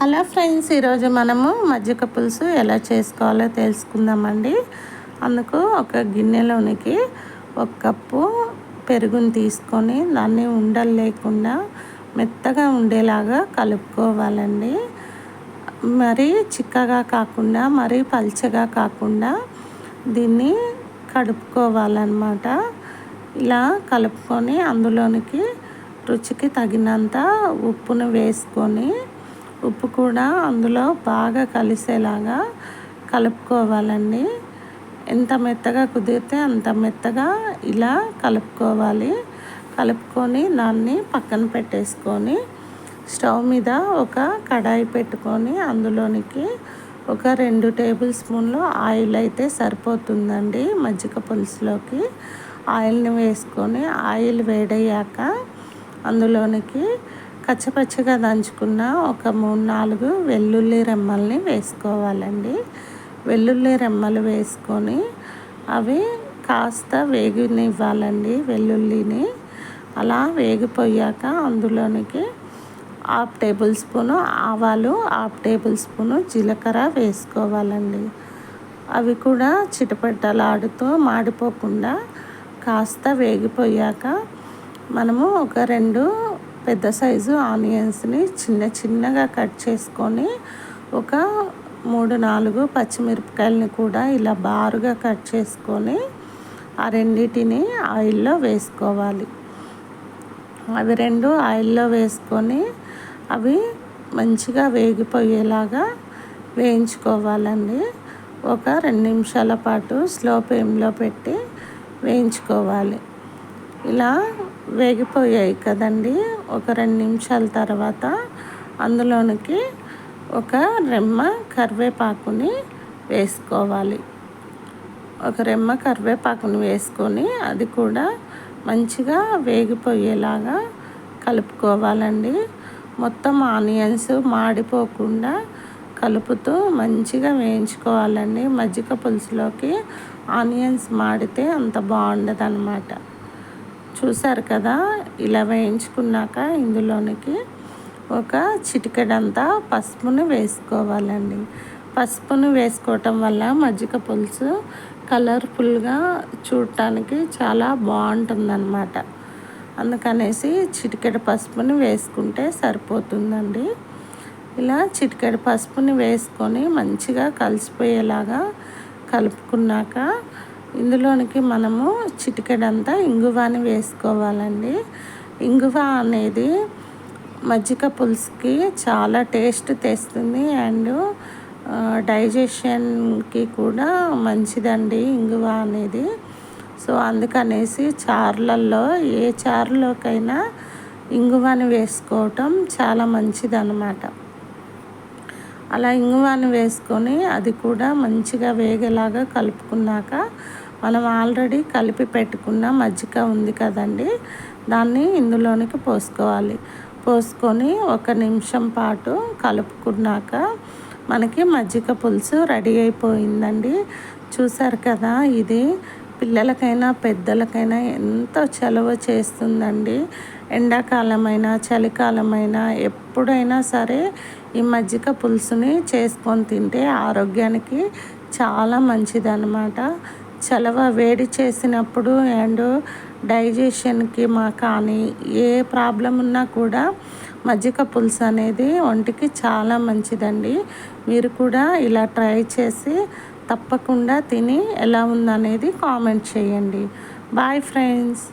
Hello friends ఈరోజు మనము మజ్జిగ పులుసు ఎలా చేసుకోవాలో తెలుసుకుందామండి. అందుకు ఒక గిన్నెలోనికి ఒక కప్పు పెరుగుని తీసుకొని దాన్ని ఉండలు లేకుండా మెత్తగా ఉండేలాగా కలుపుకోవాలండి. మరీ చిక్కగా కాకుండా మరీ పల్చగా కాకుండా దీన్ని కడుపుకోవాలన్నమాట. ఇలా కలుపుకొని అందులోనికి రుచికి తగినంత ఉప్పును వేసుకొని ఉప్పు కూడా అందులో బాగా కలిసేలాగా కలుపుకోవాలండి. ఎంత మెత్తగా కుదిరితే అంత మెత్తగా ఇలా కలుపుకోవాలి. కలుపుకొని దాన్ని పక్కన పెట్టేసుకొని స్టవ్ మీద ఒక కడాయి పెట్టుకొని అందులోనికి ఒక రెండు టేబుల్ స్పూన్లు ఆయిల్ అయితే సరిపోతుందండి మజ్జిగ పులుసులోకి. ఆయిల్ని వేసుకొని ఆయిల్ వేడయ్యాక అందులోనికి పచ్చపచ్చగా దంచుకున్న ఒక మూడు నాలుగు వెల్లుల్లి రెమ్మల్ని వేసుకోవాలండి. వెల్లుల్లి రెమ్మలు వేసుకొని అవి కాస్త వేగినివ్వాలండి వెల్లుల్లిని. అలా వేగిపోయాక అందులోనికి హాఫ్ టేబుల్ స్పూను ఆవాలు హాఫ్ టేబుల్ స్పూను జీలకర్ర వేసుకోవాలండి. అవి కూడా చిటపట్టలాడుతూ మాడిపోకుండా కాస్త వేగిపోయాక మనము ఒక రెండు పెద్ద సైజు ఆనియన్స్ని చిన్న చిన్నగా కట్ చేసుకొని ఒక మూడు నాలుగు పచ్చిమిరపకాయలని కూడా ఇలా బారుగా కట్ చేసుకొని ఆ రెండింటిని ఆయిల్లో వేసుకోవాలి. అవి రెండు ఆయిల్లో వేసుకొని అవి మంచిగా వేగిపోయేలాగా వేయించుకోవాలండి. ఒక రెండు నిమిషాల పాటు స్లో ఫ్లేమ్లో పెట్టి వేయించుకోవాలి. ఇలా వేగిపోయాయి కదండి. ఒక రెండు నిమిషాల తర్వాత అందులోనికి ఒక రెమ్మ కరివేపాకుని వేసుకోవాలి. ఒక రెమ్మ కరివేపాకుని వేసుకొని అది కూడా మంచిగా వేగిపోయేలాగా కలుపుకోవాలండి. మొత్తం ఆనియన్స్ మాడిపోకుండా కలుపుతూ మంచిగా వేయించుకోవాలండి. మజ్జిగ పులుసులోకి ఆనియన్స్ మాడితే అంత బాగుండదు అనమాట చూసారు కదా ఇలా వేయించుకున్నాక ఇందులోనికి ఒక చిటికెడంతా పసుపును వేసుకోవాలండి. పసుపును వేసుకోవటం వల్ల మజ్జిగ పులుసు కలర్ఫుల్గా చూడటానికి చాలా బాగుంటుందన్నమాట. అందుకనేసి చిటికెడ పసుపుని వేసుకుంటే సరిపోతుందండి. ఇలా చిటికెడ పసుపుని వేసుకొని మంచిగా కలిసిపోయేలాగా కలుపుకున్నాక ఇందులోనికి మనము చిటికెడంతా ఇంగువాని వేసుకోవాలండి. ఇంగువ అనేది మజ్జిగ పులుసుకి చాలా టేస్ట్ తెస్తుంది అండ్ డైజెషన్కి కూడా మంచిదండి ఇంగువ అనేది. సో అందుకనేసి చారులలో ఏ చారులోకైనా ఇంగువని వేసుకోవటం చాలా మంచిదన్నమాట. అలా ఇంగువాన్ని వేసుకొని అది కూడా మంచిగా వేగేలాగా కలుపుకున్నాక మనం ఆల్రెడీ కలిపి పెట్టుకున్న మజ్జిగ ఉంది కదండి దాన్ని ఇందులోనికి పోసుకోవాలి. పోసుకొని ఒక నిమిషం పాటు కలుపుకున్నాక మనకి మజ్జిగ పులుసు రెడీ అయిపోయిందండి. చూసారు కదా ఇది? పిల్లలకైనా పెద్దలకైనా ఎంతో చలువ చేస్తుందండి. ఎండాకాలమైనా చలికాలమైనా ఎప్పుడైనా సరే ఈ మజ్జిగ పులుసుని చేసుకొని తింటే ఆరోగ్యానికి చాలా మంచిదన్నమాట. చలవ వేడి చేసినప్పుడు అండ్ డైజెషన్కి మా కానీ ఏ ప్రాబ్లం ఉన్నా కూడా మజ్జిగ పులుసు అనేది ఒంటికి చాలా మంచిదండి. మీరు కూడా ఇలా ట్రై చేసి తప్పకుండా తిని ఎలా ఉందనేది కామెంట్ చేయండి. Bye friends